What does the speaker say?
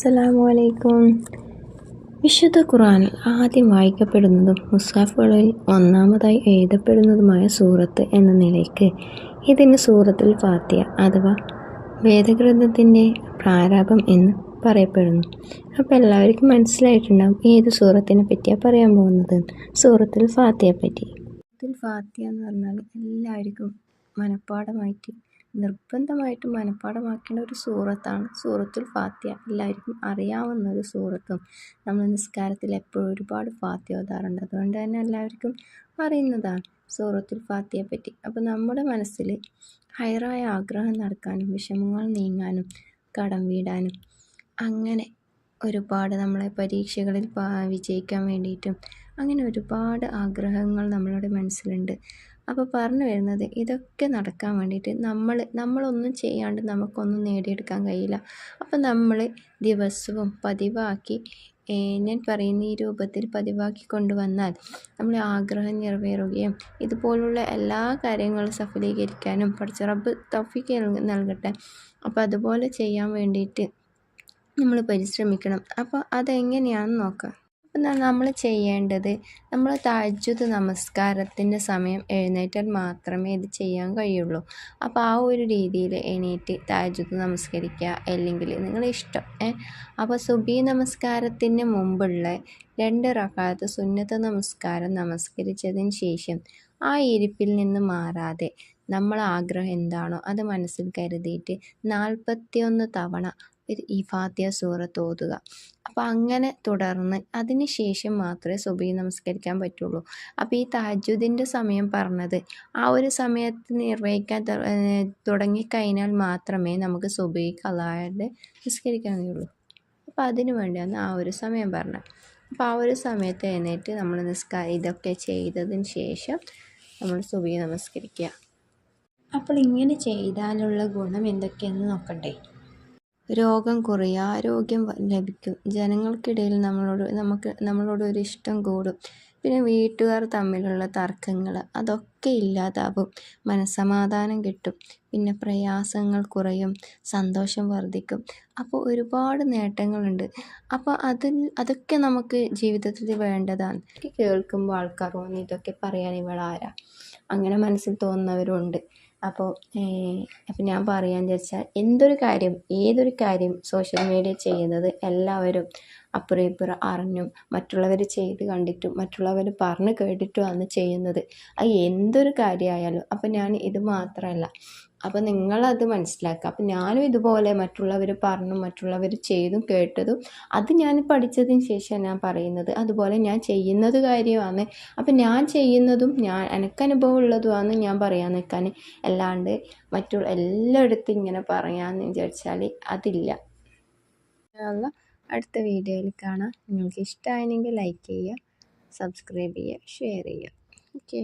അസ്സലാമു അലൈക്കും വിശുദ്ധ ഖുറാനിൽ ആദ്യം വായിക്കപ്പെടുന്നതും മുസാഫുകളിൽ ഒന്നാമതായി എഴുതപ്പെടുന്നതുമായ സൂറത്ത് എന്ന നിലയ്ക്ക് ഇതിന് സൂറത്തുൽ ഫാത്തിയ അഥവാ വേദഗ്രന്ഥത്തിന്റെ പ്രാരാഭം എന്ന് പറയപ്പെടുന്നു. അപ്പോൾ എല്ലാവർക്കും മനസ്സിലായിട്ടുണ്ടാകും ഏത് സൂറത്തിനെ പറ്റിയാണ് പറയാൻ പോകുന്നത്. സൂറത്തുൽ ഫാത്തിയെ പറ്റി സൂറത്തുൽ ഫാത്തിയ എന്ന് പറഞ്ഞാൽ എല്ലാവർക്കും മനഃപ്പാഠമായിട്ട് നിർബന്ധമായിട്ടും മനഃപ്പാഠമാക്കേണ്ട ഒരു സൂറത്താണ് സൂറത്തുൽ ഫാത്തിയ എല്ലാവർക്കും അറിയാവുന്ന ഒരു സൂറത്തും. നമ്മൾ നിസ്കാരത്തിൽ എപ്പോഴും ഒരുപാട് ഫാത്തിയ ഓതാറുണ്ട്. അതുകൊണ്ട് തന്നെ എല്ലാവർക്കും അറിയുന്നതാണ് സൂറത്തുൽ ഫാത്തിയെ പറ്റി. അപ്പോൾ നമ്മുടെ മനസ്സിൽ ഹൈറായ ആഗ്രഹം നടക്കാനും വിഷമങ്ങൾ നീങ്ങാനും കടം വീടാനും അങ്ങനെ ഒരുപാട് നമ്മളെ പരീക്ഷകളിൽ വിജയിക്കാൻ വേണ്ടിയിട്ടും അങ്ങനെ ഒരുപാട് ആഗ്രഹങ്ങൾ നമ്മളുടെ മനസ്സിലുണ്ട്. അപ്പോൾ പറഞ്ഞു വരുന്നത് ഇതൊക്കെ നടക്കാൻ വേണ്ടിയിട്ട് നമ്മൾ നമ്മളൊന്നും ചെയ്യാണ്ട് നമുക്കൊന്നും നേടിയെടുക്കാൻ കഴിയില്ല. അപ്പോൾ നമ്മൾ ദിവസവും പതിവാക്കി ഞാൻ പറയുന്ന ഈ രൂപത്തിൽ പതിവാക്കി കൊണ്ടുവന്നാൽ നമ്മൾ ആഗ്രഹം നിറവേറുകയും ഇതുപോലുള്ള എല്ലാ കാര്യങ്ങളും സഫലീകരിക്കാനും പഠിച്ച റബ്ബ് തഫിക്ക് നൽകട്ടെ. അപ്പോൾ അതുപോലെ ചെയ്യാൻ വേണ്ടിയിട്ട് നമ്മൾ പരിശ്രമിക്കണം. അപ്പോൾ അതെങ്ങനെയാണെന്ന് നോക്കാം. അപ്പം നമ്മൾ ചെയ്യേണ്ടത് നമ്മൾ തഹജ്ജുദ് നമസ്കാരത്തിന്റെ സമയം എഴുന്നേറ്റാൽ മാത്രമേ ഇത് ചെയ്യാൻ കഴിയുള്ളൂ. അപ്പോൾ ആ ഒരു രീതിയിൽ എണീറ്റ് തഹജ്ജുദ് നമസ്കരിക്കുക അല്ലെങ്കിൽ നിങ്ങളിഷ്ടം അപ്പോൾ സുബി നമസ്കാരത്തിന് മുമ്പുള്ള രണ്ട് റക്കാലത്ത് സുന്നത്ത് നമസ്കാരം നമസ്കരിച്ചതിന് ശേഷം ആ ഇരിപ്പിൽ നിന്ന് മാറാതെ നമ്മൾ ആഗ്രഹം എന്താണോ അത് മനസ്സിൽ കരുതിയിട്ട് നാൽപ്പത്തിയൊന്ന് തവണ ഈ ഫാത്തിയ സൂറത്ത് ഓതുക. അപ്പോൾ അങ്ങനെ തുടർന്ന് അതിന് ശേഷം മാത്രമേ സുബൈ നമസ്കരിക്കാൻ പറ്റുള്ളൂ. അപ്പോൾ ഈ താജുദിന്റെ സമയം പറഞ്ഞത് ആ ഒരു സമയത്ത് നിർവഹിക്കാൻ തുടങ്ങിക്കഴിഞ്ഞാൽ മാത്രമേ നമുക്ക് സുബൈ കലായുടെ നമസ്കരിക്കാൻ കഴിയുള്ളൂ അപ്പോൾ അതിന് വേണ്ടിയാണ് ആ ഒരു സമയം പറഞ്ഞത്. അപ്പോൾ ആ ഒരു സമയത്ത് എഴുന്നേറ്റ് നമ്മൾ നിസ്കാരം ഇതൊക്കെ ചെയ്തതിന് ശേഷം നമ്മൾ സുബൈ നമസ്കരിക്കുക. അപ്പോൾ ഇങ്ങനെ ചെയ്താലുള്ള ഗുണം എന്തൊക്കെയെന്ന് നോക്കണ്ടേ? രോഗം കുറയും ആരോഗ്യം ലഭിക്കും. ജനങ്ങൾക്കിടയിൽ നമ്മളോട് നമുക്ക് നമ്മളോട് ഒരു ഇഷ്ടം കൂടും. പിന്നെ വീട്ടുകാർ തമ്മിലുള്ള തർക്കങ്ങൾ അതൊക്കെ ഇല്ലാതാവും. മനസ്സമാധാനം കിട്ടും. പിന്നെ പ്രയാസങ്ങൾ കുറയും. സന്തോഷം വർദ്ധിക്കും. അപ്പോൾ ഒരുപാട് നേട്ടങ്ങളുണ്ട്. അപ്പോൾ അതിൽ അതൊക്കെ നമുക്ക് ജീവിതത്തിൽ വേണ്ടതാണ്. കേൾക്കുമ്പോൾ ആൾക്കാർ തോന്നി ഇതൊക്കെ പറയാൻ ഇവളാരാ? അങ്ങനെ മനസ്സിൽ തോന്നുന്നവരുണ്ട്. അപ്പോൾ അപ്പോൾ ഞാൻ പറയാമെന്ന് വെച്ചാൽ എന്തൊരു കാര്യം ഏതൊരു കാര്യം സോഷ്യൽ മീഡിയ ചെയ്യുന്നത് എല്ലാവരും അപ്പുറം ഇപ്പുറം അറിഞ്ഞും മറ്റുള്ളവർ ചെയ്ത് കണ്ടിട്ടും മറ്റുള്ളവർ പറഞ്ഞ് കേട്ടിട്ടുമാണ് ചെയ്യുന്നത്. അത് എന്തൊരു കാര്യമായാലും അപ്പം ഞാൻ ഇത് മാത്രമല്ല. അപ്പം നിങ്ങളത് മനസ്സിലാക്കുക. അപ്പം ഞാനും ഇതുപോലെ മറ്റുള്ളവർ പറഞ്ഞു മറ്റുള്ളവർ ചെയ്തും കേട്ടതും അത് ഞാൻ പഠിച്ചതിന് ശേഷം ഞാൻ പറയുന്നത്. അതുപോലെ ഞാൻ ചെയ്യുന്നത് കാര്യമാണ്. അപ്പം ഞാൻ ചെയ്യുന്നതും ഞാൻ എനിക്ക് അനുഭവം ഉള്ളതുമാണ് ഞാൻ പറയാൻ നിൽക്കാൻ അല്ലാണ്ട് മറ്റുള്ള എല്ലായിടത്തും ഇങ്ങനെ പറയാമെന്ന് വിചാരിച്ചാൽ അതില്ല. അടുത്ത വീഡിയോയിൽ കാണാം. നിങ്ങൾക്ക് ഇഷ്ടമായെങ്കിൽ ലൈക്ക് ചെയ്യുക സബ്സ്ക്രൈബ് ചെയ്യുക ഷെയർ ചെയ്യുക. ഓക്കെ